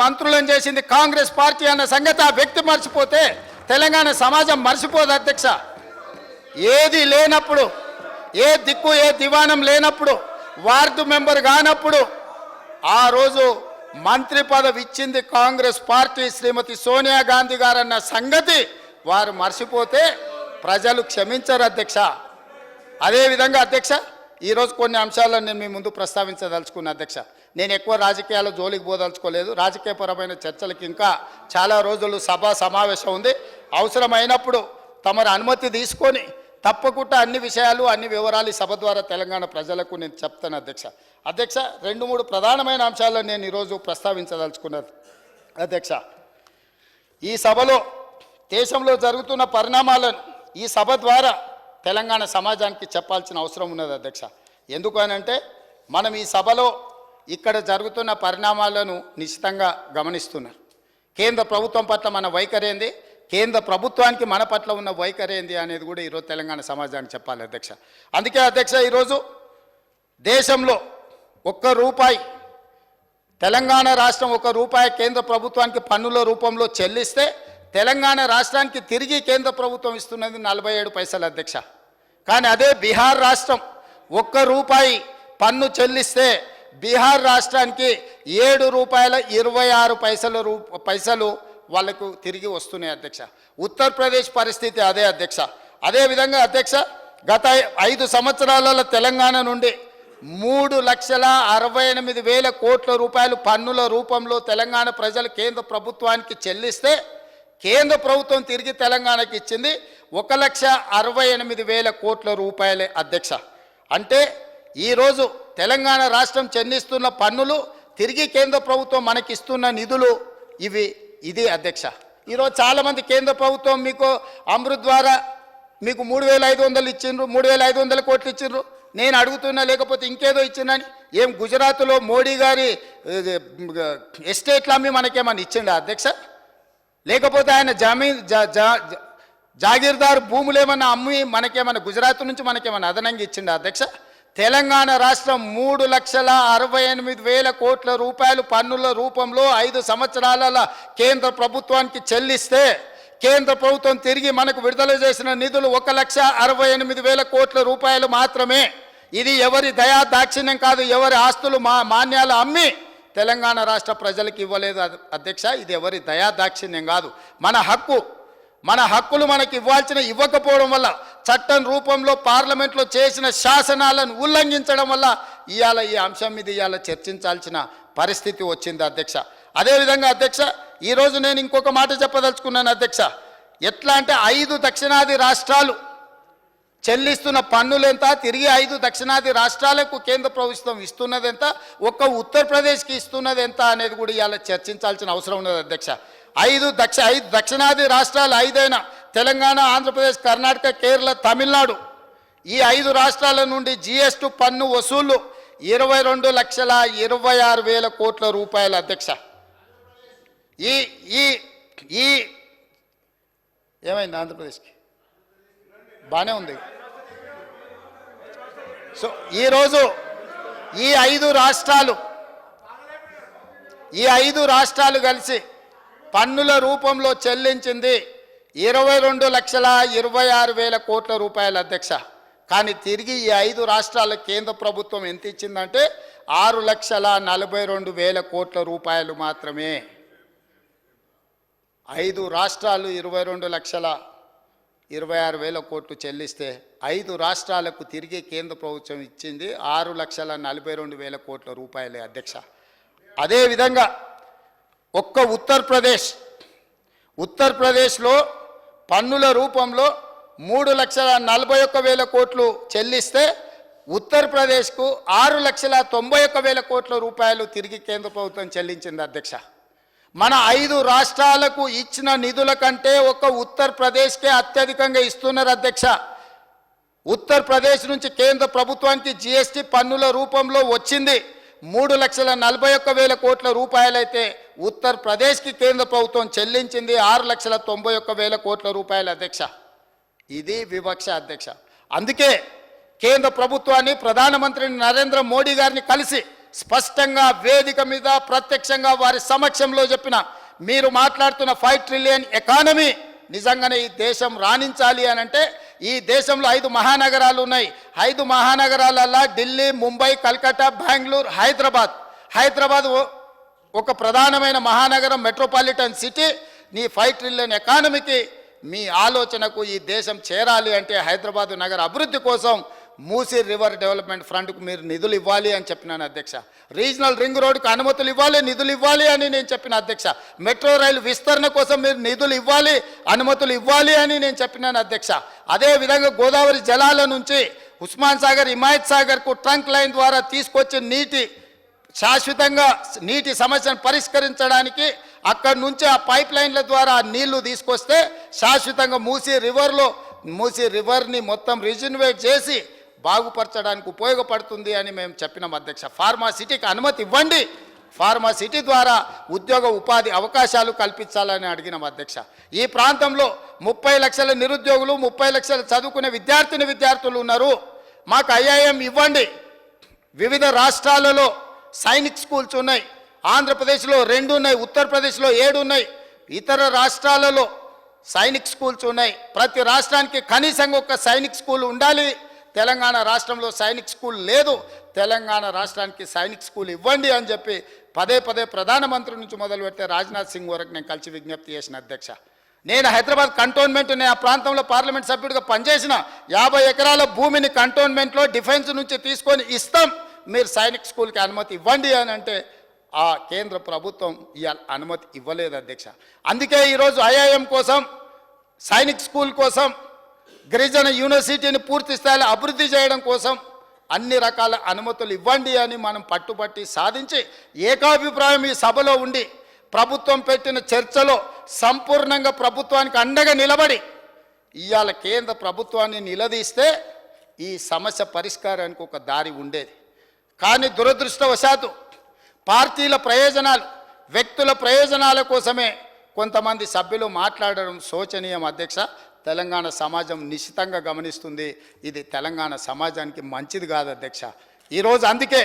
మంత్రులను చేసింది కాంగ్రెస్ పార్టీ అన్న సంగతి ఆ వ్యక్తి మర్చిపోతే తెలంగాణ సమాజం మర్చిపోదు అధ్యక్ష. ఏది లేనప్పుడు ఏ దిక్కు ఏ దివాణం లేనప్పుడు వార్డు మెంబర్ కానప్పుడు ఆ రోజు మంత్రి పదవి ఇచ్చింది కాంగ్రెస్ పార్టీ శ్రీమతి సోనియా గాంధీ గారన్న సంగతి వారు మర్చిపోతే ప్రజలు క్షమించరు అధ్యక్ష. అదేవిధంగా అధ్యక్ష ఈరోజు కొన్ని అంశాలను నేను మీ ముందు ప్రస్తావించదలుచుకున్న అధ్యక్ష. నేను ఎక్కువ రాజకీయాల జోలికి పోదలుచుకోలేదు. రాజకీయపరమైన చర్చలకు ఇంకా చాలా రోజులు సభ సమావేశం ఉంది. అవసరమైనప్పుడు తమరు అనుమతి తీసుకొని తప్పకుండా అన్ని విషయాలు అన్ని వివరాలు సభ ద్వారా తెలంగాణ ప్రజలకు నేను చెప్తాను అధ్యక్ష. అధ్యక్ష రెండు మూడు ప్రధానమైన అంశాలను నేను ఈరోజు ప్రస్తావించదలుచుకున్నది. అధ్యక్ష ఈ సభలో దేశంలో జరుగుతున్న పరిణామాలను ఈ సభ ద్వారా తెలంగాణ సమాజానికి చెప్పాల్సిన అవసరం ఉన్నది అధ్యక్ష. ఎందుకు మనం ఈ సభలో ఇక్కడ జరుగుతున్న పరిణామాలను నిశ్చితంగా గమనిస్తున్నారు. కేంద్ర ప్రభుత్వం పట్ల మన వైఖరి ఏంది? కేంద్ర ప్రభుత్వానికి మన పట్ల ఉన్న వైఖరి ఏంది అనేది కూడా ఈరోజు తెలంగాణ సమాజానికి చెప్పాలి అధ్యక్ష. అందుకే అధ్యక్ష ఈరోజు దేశంలో ఒక్క రూపాయి తెలంగాణ రాష్ట్రం ఒక రూపాయి కేంద్ర ప్రభుత్వానికి పన్నుల రూపంలో చెల్లిస్తే తెలంగాణ రాష్ట్రానికి తిరిగి కేంద్ర ప్రభుత్వం ఇస్తున్నది నలభై ఏడు పైసలు అధ్యక్ష. కానీ అదే బీహార్ రాష్ట్రం ఒక్క రూపాయి పన్ను చెల్లిస్తే బీహార్ రాష్ట్రానికి ఏడు రూపాయల ఇరవై ఆరు పైసలు రూ పైసలు వాళ్ళకు తిరిగి వస్తున్నాయి అధ్యక్ష. ఉత్తరప్రదేశ్ పరిస్థితి అదే అధ్యక్ష. అదేవిధంగా అధ్యక్ష గత ఐదు సంవత్సరాలలో తెలంగాణ నుండి మూడు లక్షల అరవై ఎనిమిది వేల కోట్ల రూపాయలు పన్నుల రూపంలో తెలంగాణ ప్రజలు కేంద్ర ప్రభుత్వానికి చెల్లిస్తే కేంద్ర ప్రభుత్వం తిరిగి తెలంగాణకి ఇచ్చింది ఒక లక్ష అరవై ఎనిమిది వేల కోట్ల రూపాయలే అధ్యక్ష. అంటే ఈరోజు తెలంగాణ రాష్ట్రం చెందిస్తున్న పన్నులు తిరిగి కేంద్ర ప్రభుత్వం మనకిస్తున్న నిధులు ఇవి. ఇది అధ్యక్ష. ఈరోజు చాలామంది కేంద్ర ప్రభుత్వం మీకు అమృత్ ద్వారా మీకు మూడు వేల ఐదు వందలు ఇచ్చిండ్రు మూడు వేల ఐదు వందల కోట్లు ఇచ్చిండ్రు. నేను అడుగుతున్నా లేకపోతే ఇంకేదో ఇచ్చిందని ఏం గుజరాత్లో మోడీ గారి ఎస్టేట్లు అమ్మి మనకేమన్నా ఇచ్చిండా అధ్యక్ష? లేకపోతే ఆయన జమీన్ జా- జా- జాగీర్దారు భూములు ఏమన్నా అమ్మి మనకేమన్నా గుజరాత్ నుంచి మనకేమన్నా అదనంగా ఇచ్చిండు అధ్యక్ష? తెలంగాణ రాష్ట్రం మూడు లక్షల అరవై ఎనిమిది వేల కోట్ల రూపాయలు పన్నుల రూపంలో ఐదు సంవత్సరాల కేంద్ర ప్రభుత్వానికి చెల్లిస్తే కేంద్ర ప్రభుత్వం తిరిగి మనకు విడుదల చేసిన నిధులు ఒక లక్ష అరవై ఎనిమిది వేల కోట్ల రూపాయలు మాత్రమే. ఇది ఎవరి దయా దాక్షిణ్యం కాదు ఎవరి ఆస్తులు మా మాన్యాలు అమ్మి తెలంగాణ రాష్ట్ర ప్రజలకు ఇవ్వలేదు అధ్యక్ష. ఇది ఎవరి దయా దాక్షిణ్యం కాదు. మన హక్కు మన హక్కులు మనకి ఇవ్వాల్సిన ఇవ్వకపోవడం వల్ల చట్టం రూపంలో పార్లమెంట్లో చేసిన శాసనాలను ఉల్లంఘించడం వల్ల ఇవాళ ఈ అంశం మీద ఇవాళ చర్చించాల్సిన పరిస్థితి వచ్చింది అధ్యక్ష. అదేవిధంగా అధ్యక్ష ఈరోజు నేను ఇంకొక మాట చెప్పదలుచుకున్నాను అధ్యక్ష. ఎట్లా అంటే ఐదు దక్షిణాది రాష్ట్రాలు చెల్లిస్తున్న పన్నులెంత తిరిగి ఐదు దక్షిణాది రాష్ట్రాలకు కేంద్ర ప్రభుత్వం ఇస్తున్నది ఎంత? ఒక్క ఉత్తరప్రదేశ్కి ఇస్తున్నది ఎంత అనేది కూడా ఇవాళ చర్చించాల్సిన అవసరం ఉన్నది అధ్యక్ష. ఐదు దక్ష ఐదు దక్షిణాది రాష్ట్రాలు ఐదైన. తెలంగాణ ఆంధ్రప్రదేశ్ కర్ణాటక కేరళ తమిళనాడు. ఈ ఐదు రాష్ట్రాల నుండి జిఎస్టి పన్ను వసూళ్ళు ఇరవై రెండు లక్షల ఇరవై ఆరు వేల కోట్ల రూపాయల అధ్యక్ష. ఈ ఈ ఈ ఏమైంది ఆంధ్రప్రదేశ్కి? బాగానే ఉంది. సో ఈరోజు ఈ ఐదు రాష్ట్రాలు ఈ ఐదు రాష్ట్రాలు కలిసి పన్నుల రూపంలో చెల్లించింది ఇరవై రెండు లక్షల ఇరవై ఆరు వేల కోట్ల రూపాయల అధ్యక్ష. కానీ తిరిగి ఈ ఐదు రాష్ట్రాల కేంద్ర ప్రభుత్వం ఎంత ఇచ్చిందంటే ఆరు లక్షల నలభై రెండు వేల కోట్ల రూపాయలు మాత్రమే. ఐదు రాష్ట్రాలు ఇరవై రెండు లక్షల ఇరవై ఆరు వేల కోట్లు చెల్లిస్తే ఐదు రాష్ట్రాలకు తిరిగి కేంద్ర ప్రభుత్వం ఇచ్చింది ఆరు లక్షల నలభై రెండు వేల కోట్ల రూపాయలే అధ్యక్ష. అదేవిధంగా ఒక్క ఉత్తరప్రదేశ్. ఉత్తరప్రదేశ్లో పన్నుల రూపంలో మూడు లక్షల నలభై ఒక్క వేల కోట్లు చెల్లిస్తే ఉత్తరప్రదేశ్కు ఆరు లక్షల తొంభై ఒక్క వేల కోట్ల రూపాయలు తిరిగి కేంద్ర ప్రభుత్వం చెల్లించింది అధ్యక్ష. మన ఐదు రాష్ట్రాలకు ఇచ్చిన నిధుల కంటే ఒక ఉత్తరప్రదేశ్కే అత్యధికంగా ఇస్తున్నారు అధ్యక్ష. ఉత్తరప్రదేశ్ నుంచి కేంద్ర ప్రభుత్వానికి జిఎస్టీ పన్నుల రూపంలో వచ్చింది. మూడు లక్షల నలభై ఒక్క వేల కోట్ల రూపాయలైతే ఉత్తరప్రదేశ్కి కేంద్ర ప్రభుత్వం చెల్లించింది. ఆరు లక్షల తొంభై ఒక్క వేల కోట్ల రూపాయల అధ్యక్ష. ఇది వివక్ష అధ్యక్ష. అందుకే కేంద్ర ప్రభుత్వాన్ని ప్రధానమంత్రి నరేంద్ర మోడీ గారిని కలిసి స్పష్టంగా వేదిక మీద ప్రత్యక్షంగా వారి సమక్షంలో చెప్పిన మీరు మాట్లాడుతున్న ఫైవ్ ట్రిలియన్ ఎకానమీ నిజంగానే ఈ దేశం రాణించాలి అని అంటే ఈ దేశంలో ఐదు మహానగరాలు ఉన్నాయి. ఐదు మహానగరాలల్లా ఢిల్లీ ముంబై కల్కట్టా బెంగళూరు హైదరాబాద్. హైదరాబాద్ ఓ- ఒక ప్రధానమైన మహానగరం మెట్రోపాలిటన్ సిటీ నీ ఫైవ్ ట్రిలియన్ ఎకానమీకి మీ ఆలోచనకు ఈ దేశం చేరాలి అంటే హైదరాబాద్ నగర అభివృద్ధి కోసం మూసీ రివర్ డెవలప్మెంట్ ఫ్రంట్కు మీరు నిధులు ఇవ్వాలి అని చెప్పినాను అధ్యక్ష. రీజనల్ రింగ్ రోడ్డుకు అనుమతులు ఇవ్వాలి నిధులు ఇవ్వాలి అని నేను చెప్పిన అధ్యక్ష. మెట్రో రైలు విస్తరణ కోసం మీరు నిధులు ఇవ్వాలి అనుమతులు ఇవ్వాలి అని నేను చెప్పినాను అధ్యక్ష. అదే విధంగా గోదావరి జలాల నుంచి ఉస్మాన్ సాగర్ హిమాయత్ సాగర్కు ట్రంక్ లైన్ ద్వారా తీసుకొచ్చిన నీటి శాశ్వతంగా నీటి సమస్యను పరిష్కరించడానికి అక్కడి నుంచి ఆ పైప్ లైన్ల ద్వారా నీళ్ళు తీసుకొస్తే శాశ్వతంగా మూసీ రివర్లో మూసీ రివర్ని మొత్తం రిజన్వేట్ చేసి బాగుపరచడానికి ఉపయోగపడుతుంది అని మేము చెప్పినాం అధ్యక్ష. ఫార్మా సిటీకి అనుమతి ఇవ్వండి. ఫార్మా సిటీ ద్వారా ఉద్యోగ ఉపాధి అవకాశాలు కల్పించాలని అడిగినాం అధ్యక్ష. ఈ ప్రాంతంలో ముప్పై లక్షల నిరుద్యోగులు ముప్పై లక్షల చదువుకునే విద్యార్థిని విద్యార్థులు ఉన్నారు. మాకు ఐఐఎం ఇవ్వండి. వివిధ రాష్ట్రాలలో సైనిక్ స్కూల్స్ ఉన్నాయి. ఆంధ్రప్రదేశ్లో రెండు ఉన్నాయి ఉత్తరప్రదేశ్లో ఏడు ఉన్నాయి. ఇతర రాష్ట్రాలలో సైనిక్ స్కూల్స్ ఉన్నాయి. ప్రతి రాష్ట్రానికి కనీసంగా ఒక సైనిక్ స్కూల్ ఉండాలి. తెలంగాణ రాష్ట్రంలో సైనిక్ స్కూల్ లేదు తెలంగాణ రాష్ట్రానికి సైనిక్ స్కూల్ ఇవ్వండి అని చెప్పి పదే పదే ప్రధానమంత్రి నుంచి మొదలు పెడితే రాజ్నాథ్ సింగ్ వరకు నేను కలిసి విజ్ఞప్తి చేసిన అధ్యక్ష. నేను హైదరాబాద్ కంటోన్మెంట్ నేను ఆ ప్రాంతంలో పార్లమెంట్ సభ్యుడిగా పనిచేసిన యాభై ఎకరాల భూమిని కంటోన్మెంట్లో డిఫెన్స్ నుంచి తీసుకొని ఇస్తాం మీరు సైనిక్ స్కూల్కి అనుమతి ఇవ్వండి అని అంటే ఆ కేంద్ర ప్రభుత్వం ఇవాళ అనుమతి ఇవ్వలేదు అధ్యక్ష. అందుకే ఈరోజు ఐఐఎం కోసం సైనిక్ స్కూల్ కోసం గిరిజన యూనివర్సిటీని పూర్తి స్థాయిలో అభివృద్ధి చేయడం కోసం అన్ని రకాల అనుమతులు ఇవ్వండి అని మనం పట్టుబట్టి సాధించి ఏకాభిప్రాయం ఈ సభలో ఉండి ప్రభుత్వం పెట్టిన చర్చలో సంపూర్ణంగా ప్రభుత్వానికి అండగా నిలబడి ఇవాళ కేంద్ర ప్రభుత్వాన్ని నిలదీస్తే ఈ సమస్య పరిష్కారానికి ఒక దారి ఉండేది. కానీ దురదృష్టవశాత్తు పార్టీల ప్రయోజనాలు వ్యక్తుల ప్రయోజనాల కోసమే కొంతమంది సభ్యులు మాట్లాడడం శోచనీయం అధ్యక్ష. తెలంగాణ సమాజం నిశ్చితంగా గమనిస్తుంది. ఇది తెలంగాణ సమాజానికి మంచిది కాదు అధ్యక్ష. ఈరోజు అందుకే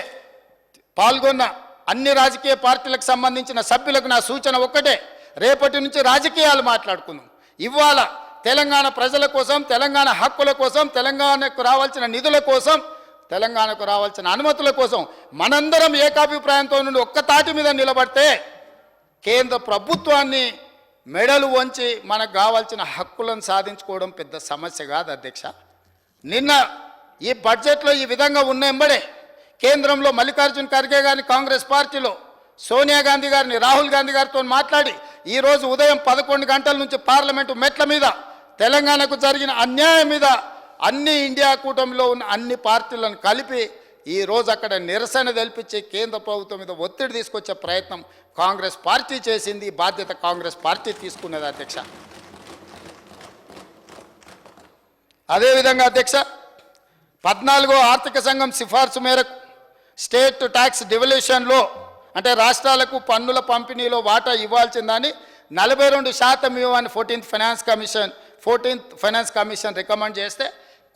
పాల్గొన్న అన్ని రాజకీయ పార్టీలకు సంబంధించిన సభ్యులకు నా సూచన ఒక్కటే. రేపటి నుంచి రాజకీయాలు మాట్లాడుకుందాం. ఇవాళ తెలంగాణ ప్రజల కోసం తెలంగాణ హక్కుల కోసం తెలంగాణకు రావాల్సిన నిధుల కోసం తెలంగాణకు రావాల్సిన అనుమతుల కోసం మనందరం ఏకాభిప్రాయంతో నుండి ఒక్క తాటి మీద నిలబడితే కేంద్ర ప్రభుత్వాన్ని మెడలు వంచి మనకు కావాల్సిన హక్కులను సాధించుకోవడం పెద్ద సమస్య కాదు అధ్యక్ష. నిన్న ఈ బడ్జెట్లో ఈ విధంగా ఉన్న ఎంబడే కేంద్రంలో మల్లికార్జున్ ఖర్గే గారిని కాంగ్రెస్ పార్టీలో సోనియా గాంధీ గారిని రాహుల్ గాంధీ గారితో మాట్లాడి ఈరోజు ఉదయం పదకొండు గంటల నుంచి పార్లమెంటు మెట్ల మీద తెలంగాణకు జరిగిన అన్యాయం మీద అన్ని ఇండియా కూటమిలో ఉన్న అన్ని పార్టీలను కలిపి ఈ రోజు అక్కడ నిరసన తెలిపించే కేంద్ర ప్రభుత్వం మీద ఒత్తిడి తీసుకొచ్చే ప్రయత్నం కాంగ్రెస్ పార్టీ చేసింది. బాధ్యత కాంగ్రెస్ పార్టీ తీసుకున్నది అధ్యక్ష. అదేవిధంగా అధ్యక్ష పద్నాలుగో ఆర్థిక సంఘం సిఫార్సు మేరకు స్టేట్ ట్యాక్స్ డివల్యూషన్లో అంటే రాష్ట్రాలకు పన్నుల పంపిణీలో వాటా ఇవ్వాల్సిందని నలభై రెండు శాతం ఇవ్వని fourteenth finance commission fourteenth finance commission recommend చేస్తే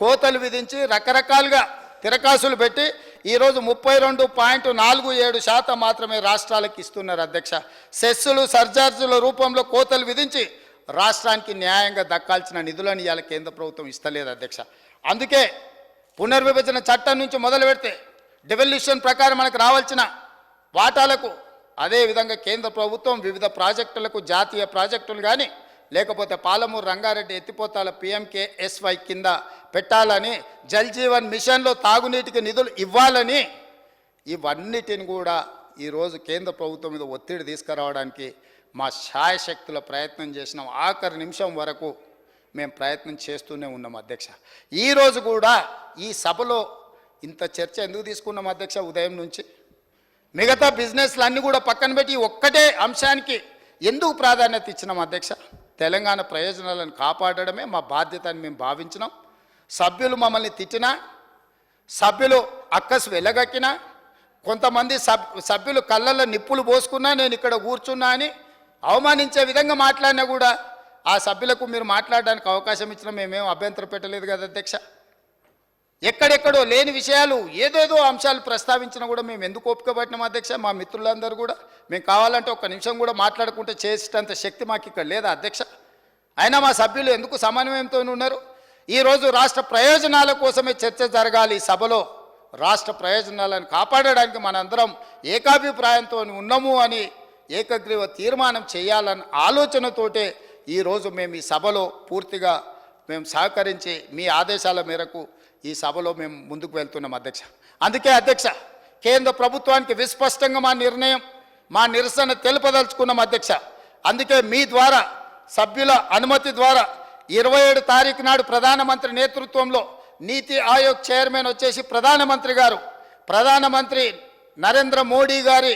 కోతలు విధించి రకరకాలుగా తిరకాసులు పెట్టి ఈరోజు ముప్పై రెండు పాయింట్ నాలుగు ఏడు శాతం మాత్రమే రాష్ట్రాలకు ఇస్తున్నారు అధ్యక్ష. సెస్సులు సర్జార్జుల రూపంలో కోతలు విధించి రాష్ట్రానికి న్యాయంగా దక్కాల్సిన నిధులను ఇవాళ కేంద్ర ప్రభుత్వం ఇస్తలేదు అధ్యక్ష. అందుకే పునర్విభజన చట్టం నుంచి మొదలు పెడితే డెవల్యూషన్ ప్రకారం మనకు రావాల్సిన వాటాలకు అదేవిధంగా కేంద్ర ప్రభుత్వం వివిధ ప్రాజెక్టులకు జాతీయ ప్రాజెక్టులు కానీ లేకపోతే పాలమూరు రంగారెడ్డి ఎత్తిపోతాల పిఎంకేఎస్వై కింద పెట్టాలని జల్ జీవన్ మిషన్లో తాగునీటికి నిధులు ఇవ్వాలని ఇవన్నిటిని కూడా ఈరోజు కేంద్ర ప్రభుత్వం మీద ఒత్తిడి తీసుకురావడానికి మా శాయశక్తుల ప్రయత్నం చేసినాం. ఆఖరి నిమిషం వరకు మేము ప్రయత్నం చేస్తూనే ఉన్నాం అధ్యక్ష. ఈరోజు కూడా ఈ సభలో ఇంత చర్చ ఎందుకు తీసుకున్నాం అధ్యక్ష ఉదయం నుంచి? మిగతా బిజినెస్లు అన్నీ కూడా పక్కన పెట్టి ఒక్కటే అంశానికి ఎందుకు ప్రాధాన్యత ఇచ్చినాం అధ్యక్ష? తెలంగాణ ప్రయోజనాలను కాపాడడమే మా బాధ్యత అని మేము భావించినాం. సభ్యులు మమ్మల్ని తిట్టినా సభ్యులు అక్కసు వెళ్ళగక్కినా కొంతమంది సబ్ సభ్యులు కళ్ళల్లో నిప్పులు పోసుకున్నా నేను ఇక్కడ కూర్చున్నా అని అవమానించే విధంగా మాట్లాడినా కూడా ఆ సభ్యులకు మీరు మాట్లాడడానికి అవకాశం ఇచ్చినా మేమేం అభ్యంతరం పెట్టలేదు కదా అధ్యక్ష. ఎక్కడెక్కడో లేని విషయాలు ఏదేదో అంశాలు ప్రస్తావించినా కూడా మేము ఎందుకు ఒప్పుకోబట్టినాం అధ్యక్ష? మా మిత్రులందరూ కూడా మేము కావాలంటే ఒక్క నిమిషం కూడా మాట్లాడుకుంటే చేసేటంత శక్తి మాకు ఇక్కడ లేదా అధ్యక్ష? అయినా మా సభ్యులు ఎందుకు సమన్వయంతో ఉన్నారు? ఈరోజు రాష్ట్ర ప్రయోజనాల కోసమే చర్చ జరగాలి ఈ సభలో. రాష్ట్ర ప్రయోజనాలను కాపాడడానికి మనందరం ఏకాభిప్రాయంతో ఉన్నాము అని ఏకగ్రీవ తీర్మానం చేయాలన్న ఆలోచనతోటే ఈరోజు మేము ఈ సభలో పూర్తిగా మేము సహకరించి మీ ఆదేశాల మేరకు ఈ సభలో మేము ముందుకు వెళ్తున్నాం అధ్యక్ష. అందుకే అధ్యక్ష కేంద్ర ప్రభుత్వానికి విస్పష్టంగా మా నిర్ణయం మా నిరసన తెలుపదలుచుకున్నాం అధ్యక్ష. అందుకే మీ ద్వారా సభ్యుల అనుమతి ద్వారా ఇరవై ఏడు తారీఖు నాడు ప్రధానమంత్రి నేతృత్వంలో నీతి ఆయోగ్ చైర్మన్ వచ్చేసి ప్రధానమంత్రి గారు ప్రధానమంత్రి నరేంద్ర మోడీ గారి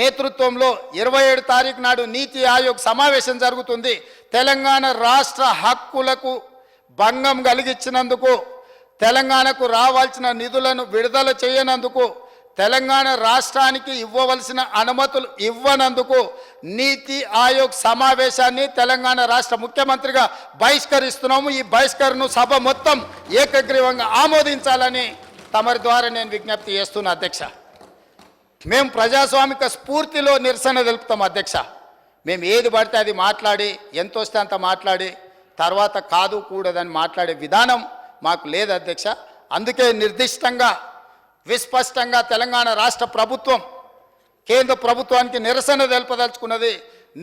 నేతృత్వంలో ఇరవై ఏడు తారీఖు నాడు నీతి ఆయోగ్ సమావేశం జరుగుతుంది. తెలంగాణ రాష్ట్ర హక్కులకు భంగం కలిగించినందుకు తెలంగాణకు రావాల్సిన నిధులను విడుదల చేయనందుకు తెలంగాణ రాష్ట్రానికి ఇవ్వవలసిన అనుమతులు ఇవ్వనందుకు నీతి ఆయోగ్ సమావేశాన్ని తెలంగాణ రాష్ట్ర ముఖ్యమంత్రిగా బహిష్కరిస్తున్నాము. ఈ బహిష్కరణను సభ మొత్తం ఏకగ్రీవంగా ఆమోదించాలని తమరి ద్వారా నేను విజ్ఞప్తి చేస్తున్నా అధ్యక్ష. మేము ప్రజాస్వామిక స్ఫూర్తిలో నిరసన తెలుపుతాం అధ్యక్ష. మేము ఏది పడితే అది మాట్లాడి ఎంత వస్తే అంత మాట్లాడి తర్వాత కాదు కూడదని మాట్లాడే విధానం మాకు లేదు అధ్యక్ష. అందుకే నిర్దిష్టంగా విస్పష్టంగా తెలంగాణ రాష్ట్ర ప్రభుత్వం కేంద్ర ప్రభుత్వానికి నిరసన తెలుపదలుచుకున్నది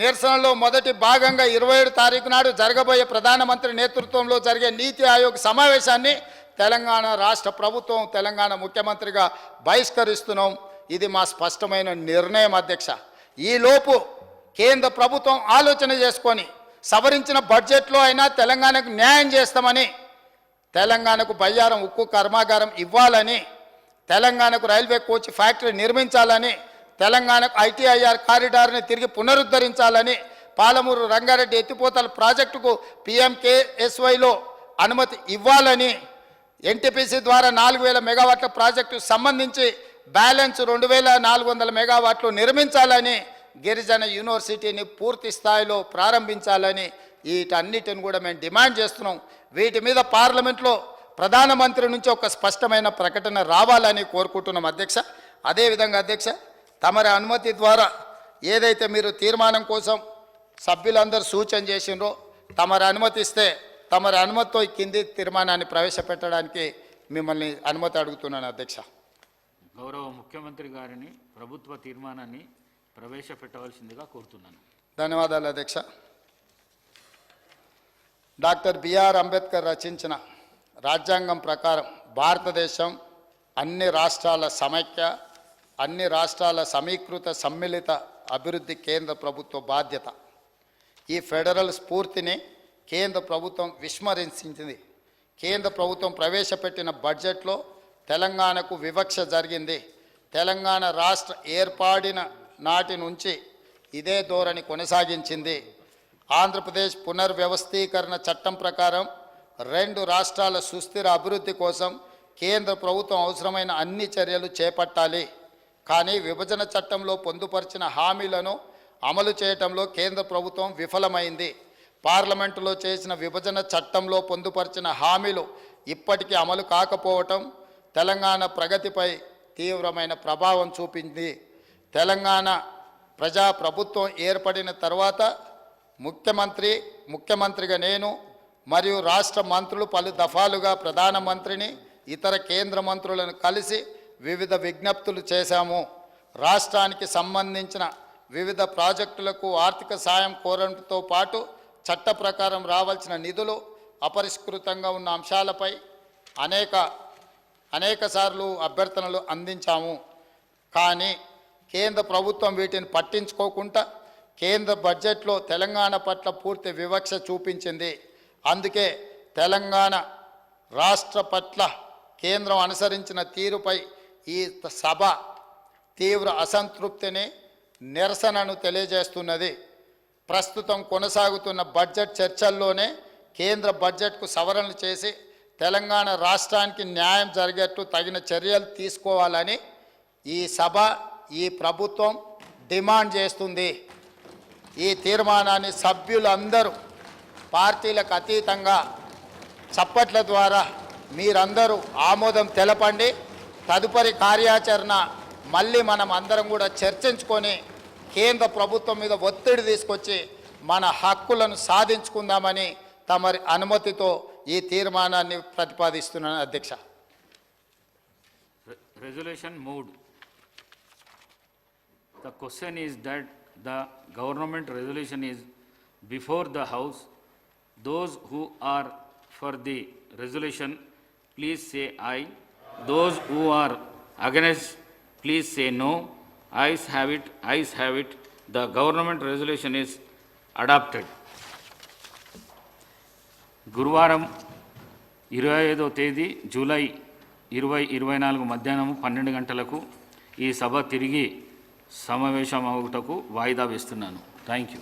నిరసనలో మొదటి భాగంగా ఇరవై ఏడు తారీఖు నాడు జరగబోయే ప్రధానమంత్రి నేతృత్వంలో జరిగే నీతి ఆయోగ్ సమావేశాన్ని తెలంగాణ రాష్ట్ర ప్రభుత్వం తెలంగాణ ముఖ్యమంత్రిగా బహిష్కరిస్తున్నాం. ఇది మా స్పష్టమైన నిర్ణయం అధ్యక్ష. ఈలోపు కేంద్ర ప్రభుత్వం ఆలోచన చేసుకొని సవరించిన బడ్జెట్లో అయినా తెలంగాణకు న్యాయం చేస్తామని తెలంగాణకు బయ్యారం ఉక్కు కర్మాగారం ఇవ్వాలని తెలంగాణకు రైల్వే కోచ్ ఫ్యాక్టరీ నిర్మించాలని తెలంగాణకు ఐటీఐఆర్ కారిడార్ని తిరిగి పునరుద్ధరించాలని పాలమూరు రంగారెడ్డి ఎత్తిపోతల ప్రాజెక్టుకు పిఎంకేఎస్వైలో అనుమతి ఇవ్వాలని ఎన్టీపీసీ ద్వారా నాలుగు వేల మెగావాట్ల ప్రాజెక్టు సంబంధించి బ్యాలెన్స్ రెండు వేల నాలుగు వందల మెగావాట్లు నిర్మించాలని గిరిజన యూనివర్సిటీని పూర్తి స్థాయిలో ప్రారంభించాలని వీటన్నిటిని కూడా మేము డిమాండ్ చేస్తున్నాం. వీటి మీద పార్లమెంట్లో ప్రధానమంత్రి నుంచి ఒక స్పష్టమైన ప్రకటన రావాలని కోరుకుంటున్నాం అధ్యక్ష. అదేవిధంగా అధ్యక్ష తమరి అనుమతి ద్వారా ఏదైతే మీరు తీర్మానం కోసం సభ్యులందరూ సూచన చేసిండ్రో తమరు అనుమతిస్తే తమరి అనుమతితో కింది తీర్మానాన్ని ప్రవేశపెట్టడానికి మిమ్మల్ని అనుమతి అడుగుతున్నాను అధ్యక్ష. గౌరవ ముఖ్యమంత్రి గారిని ప్రభుత్వ తీర్మానాన్ని ప్రవేశపెట్టవలసిందిగా కోరుతున్నాను. ధన్యవాదాలు అధ్యక్ష. డాక్టర్ బిఆర్ అంబేద్కర్ రచించిన రాజ్యాంగం ప్రకారం భారతదేశం అన్ని రాష్ట్రాల సమైక్య అన్ని రాష్ట్రాల సమీకృత సమ్మిళిత అభివృద్ధి కేంద్ర ప్రభుత్వ బాధ్యత. ఈ ఫెడరల్ స్ఫూర్తిని కేంద్ర ప్రభుత్వం విస్మరించింది. కేంద్ర ప్రభుత్వం ప్రవేశపెట్టిన బడ్జెట్లో తెలంగాణకు వివక్ష జరిగింది. తెలంగాణ రాష్ట్ర ఏర్పాడిన నాటి నుంచి ఇదే ధోరణి కొనసాగించింది. ఆంధ్రప్రదేశ్ పునర్వ్యవస్థీకరణ చట్టం ప్రకారం రెండు రాష్ట్రాల సుస్థిర అభివృద్ధి కోసం కేంద్ర ప్రభుత్వం అవసరమైన అన్ని చర్యలు చేపట్టాలి. కానీ విభజన చట్టంలో పొందుపరిచిన హామీలను అమలు చేయటంలో కేంద్ర ప్రభుత్వం విఫలమైంది. పార్లమెంటులో చేసిన విభజన చట్టంలో పొందుపరిచిన హామీలు ఇప్పటికీ అమలు కాకపోవటం తెలంగాణ ప్రగతిపై తీవ్రమైన ప్రభావం చూపింది. తెలంగాణ ప్రజా ప్రభుత్వం ఏర్పడిన తర్వాత ముఖ్యమంత్రి ముఖ్యమంత్రిగా నేను మరియు రాష్ట్ర మంత్రులు పలు దఫాలుగా ప్రధానమంత్రిని ఇతర కేంద్ర మంత్రులను కలిసి వివిధ విజ్ఞప్తులు చేశాము. రాష్ట్రానికి సంబంధించిన వివిధ ప్రాజెక్టులకు ఆర్థిక సాయం కోరడంతో పాటు చట్ట ప్రకారం రావాల్సిన నిధులు అపరిష్కృతంగా ఉన్న అంశాలపై అనేక అనేక సార్లు అభ్యర్థనలు అందించాము. కానీ కేంద్ర ప్రభుత్వం వీటిని పట్టించుకోకుండా కేంద్ర బడ్జెట్లో తెలంగాణ పట్ల పూర్తి వివక్ష చూపించింది. అందుకే తెలంగాణ రాష్ట్ర పట్ల కేంద్రం అనుసరించిన తీరుపై ఈ సభ తీవ్ర అసంతృప్తిని నిరసనను తెలియజేస్తున్నది. ప్రస్తుతం కొనసాగుతున్న బడ్జెట్ చర్చల్లోనే కేంద్ర బడ్జెట్కు సవరణలు చేసి తెలంగాణ రాష్ట్రానికి న్యాయం జరిగేట్టు తగిన చర్యలు తీసుకోవాలని ఈ సభ ఈ ప్రభుత్వం డిమాండ్ చేస్తుంది. ఈ తీర్మానాన్ని సభ్యులందరూ పార్టీలకు అతీతంగా చప్పట్ల ద్వారా మీరందరూ ఆమోదం తెలపండి తదుపరి కార్యాచరణ మళ్ళీ మనం అందరం కూడా చర్చించుకొని కేంద్ర ప్రభుత్వం మీద ఒత్తిడి తీసుకొచ్చి మన హక్కులను సాధించుకుందామని తమరి అనుమతితో ఈ తీర్మానాన్ని ప్రతిపాదిస్తున్నాను అధ్యక్ష resolution Resolution moved. The question is that the government resolution is before the House. Those who are for the resolution, please say aye. Those who are against, please say no. Ayes have it, ayes have it. The government resolution is adopted. గురువారం ఇరవై ఐదో తేదీ July ఇరవై ఇరవై నాలుగు మధ్యాహ్నం పన్నెండు గంటలకు ఈ సభ తిరిగి సమావేశం అవ్వటకు వాయిదా వేస్తున్నాను. Thank you